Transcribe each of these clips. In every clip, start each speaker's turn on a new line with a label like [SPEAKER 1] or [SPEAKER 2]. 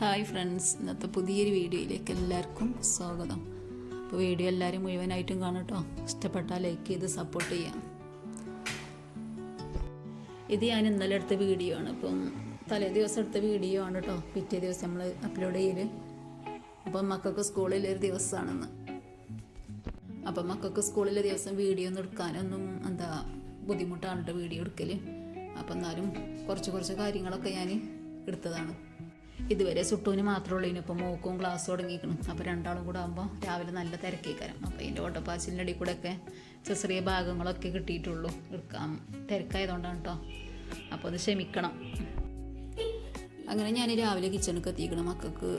[SPEAKER 1] Hi friends ഇന്നത്തെ പുതിയൊരു വീഡിയോയിലേക്ക് എല്ലാവർക്കും സ്വാഗതം. അപ്പോൾ വീഡിയോ എല്ലാവരും മുഴുവനായിട്ടും കാണും കേട്ടോ. ഇഷ്ടപ്പെട്ടാൽ ലൈക്ക് ചെയ്ത് സപ്പോർട്ട് ചെയ്യാം. ഇത് ഞാൻ ഇന്നലെ എടുത്ത വീഡിയോ ആണ്. അപ്പം തലേ ദിവസം എടുത്ത വീഡിയോ ആണ് കേട്ടോ. പിറ്റേ ദിവസം നമ്മൾ അപ്ലോഡ് ചെയ്യൽ അപ്പം മക്കൾക്ക് സ്കൂളിൽ ഒരു ദിവസമാണെന്ന് അപ്പം മക്കൾക്ക് സ്കൂളിലെ ദിവസം വീഡിയോ ഒന്നും എടുക്കാനൊന്നും എന്താ ബുദ്ധിമുട്ടാണ് കേട്ടോ വീഡിയോ എടുക്കൽ അപ്പം എന്നാലും കുറച്ച് കുറച്ച് കാര്യങ്ങളൊക്കെ ഞാൻ എടുത്തതാണ്. ഇതുവരെ സുട്ടൂന് മാത്രമേ ഉള്ളൂ. ഇനിയിപ്പോൾ മോക്കും ക്ലാസ് തുടങ്ങിയിരിക്കണം. അപ്പോൾ രണ്ടാളും കൂടെ ആകുമ്പോൾ രാവിലെ നല്ല തിരക്കേക്കാരം. അപ്പോൾ ഇതിന്റെ ഓട്ടപ്പാച്ചിലിന്റെ ഇടയിൽ കൂടെ ഒക്കെ ചെറിയ ഭാഗങ്ങളൊക്കെ കിട്ടിയിട്ടുള്ളൂ. എടുക്കാൻ തിരക്കായതുകൊണ്ടാണ് കേട്ടോ അപ്പോൾ അത് ക്ഷമിക്കണം. അങ്ങനെ ഞാൻ രാവിലെ കിച്ചണിക്ക് എത്തിക്കണം മക്കൾക്ക്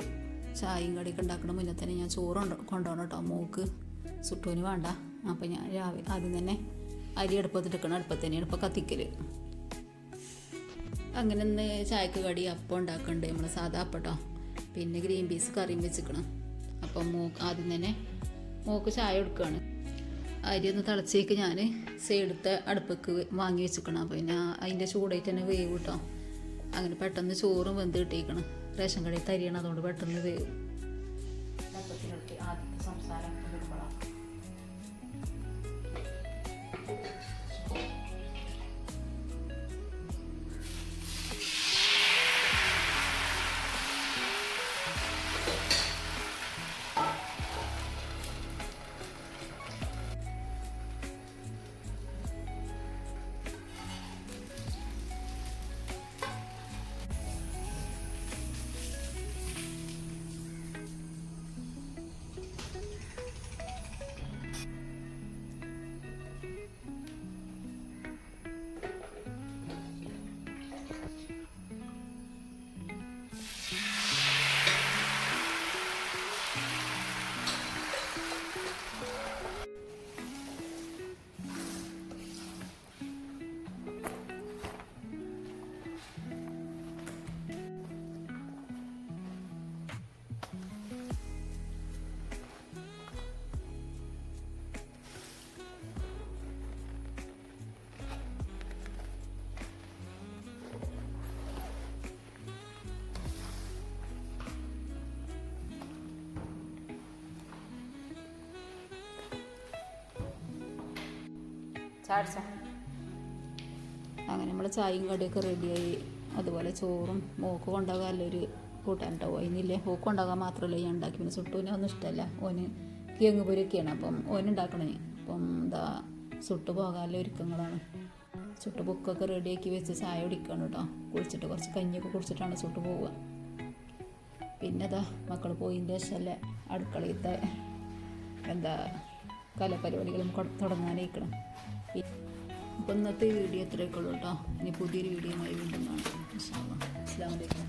[SPEAKER 1] ചായയും കടിയൊക്കെ ഉണ്ടാക്കണം മുന്നേ തന്നെ ഞാൻ ചോറ് കൊണ്ട് കൊണ്ടുപോകണം കേട്ടോ മോക്ക് സുട്ടൂന് വേണ്ട. അപ്പോൾ ഞാൻ രാവിലെ ആദ്യം തന്നെ അരി അടുപ്പത്തിട്ടിക്കണം അടുപ്പത്ത് തന്നെയാണ് ഇപ്പോൾ കത്തിക്കൽ അങ്ങനെ ഒന്ന് ചായക്ക് കടി അപ്പം ഉണ്ടാക്കണ്ടേ. നമ്മൾ സാധാ അപ്പട്ടോ. പിന്നെ ഗ്രീൻ പീസ് കറിയും വെച്ചിക്കണം. അപ്പം മൂ ആദ്യം തന്നെ മൂക്ക് ചായ കൊടുക്കുകയാണ് അരി ഒന്ന് തിളച്ചേക്ക് ഞാൻ സൈഡത്തെ അടുപ്പക്ക് വാങ്ങി വെച്ചിക്കണം. അപ്പോൾ പിന്നെ അതിന്റെ ചൂടായിട്ട് തന്നെ വേവ് കിട്ടോ അങ്ങനെ പെട്ടെന്ന് ചോറും വെന്ത് കിട്ടിയിരിക്കണം റേഷൻ കടയിൽ തരിയണം. അതുകൊണ്ട് പെട്ടെന്ന് വേവ്. സംസാരം. അങ്ങനെ നമ്മൾ ചായയും കടിയൊക്കെ റെഡിയായി അതുപോലെ ചോറും മോക്ക് കൊണ്ടുപോകാനൊരു കൂട്ടാൻ കേട്ടോ അതിനില്ലേ മോക്ക് കൊണ്ടുപോകാൻ മാത്രമല്ല ഞാൻ ഉണ്ടാക്കി. പിന്നെ സുട്ടുവിനെ ഒന്നും ഇഷ്ടമല്ല. ഓന് കിഴങ്ങ് പൊരിയൊക്കെയാണ്. അപ്പം ഓന് ഉണ്ടാക്കണേ. അപ്പം എന്താ സുട്ടു പോകാനുള്ള ഒരുക്കങ്ങളാണ്. ചുട്ട് ബുക്കൊക്കെ റെഡിയാക്കി വെച്ച് ചായ കുടിക്കണം കേട്ടോ കുടിച്ചിട്ട് കുറച്ച് കഞ്ഞിയൊക്കെ കുടിച്ചിട്ടാണ് ചുട്ട് പോവുക. പിന്നെ അതാ മക്കൾ പോയിന്റെ ശേഷമല്ലേ അടുക്കളയിലത്തെ എന്താ കലാപരിപാടികളും തുടങ്ങാനേക്കണം അപ്പം ഇന്നത്തെ വീഡിയോ ഇത്രയൊക്കെ ഉള്ളൂ കേട്ടോ. ഇനി പുതിയൊരു വീഡിയോ ആയി വീണ്ടും കാണാം. അസ്സാം വലൈക്കും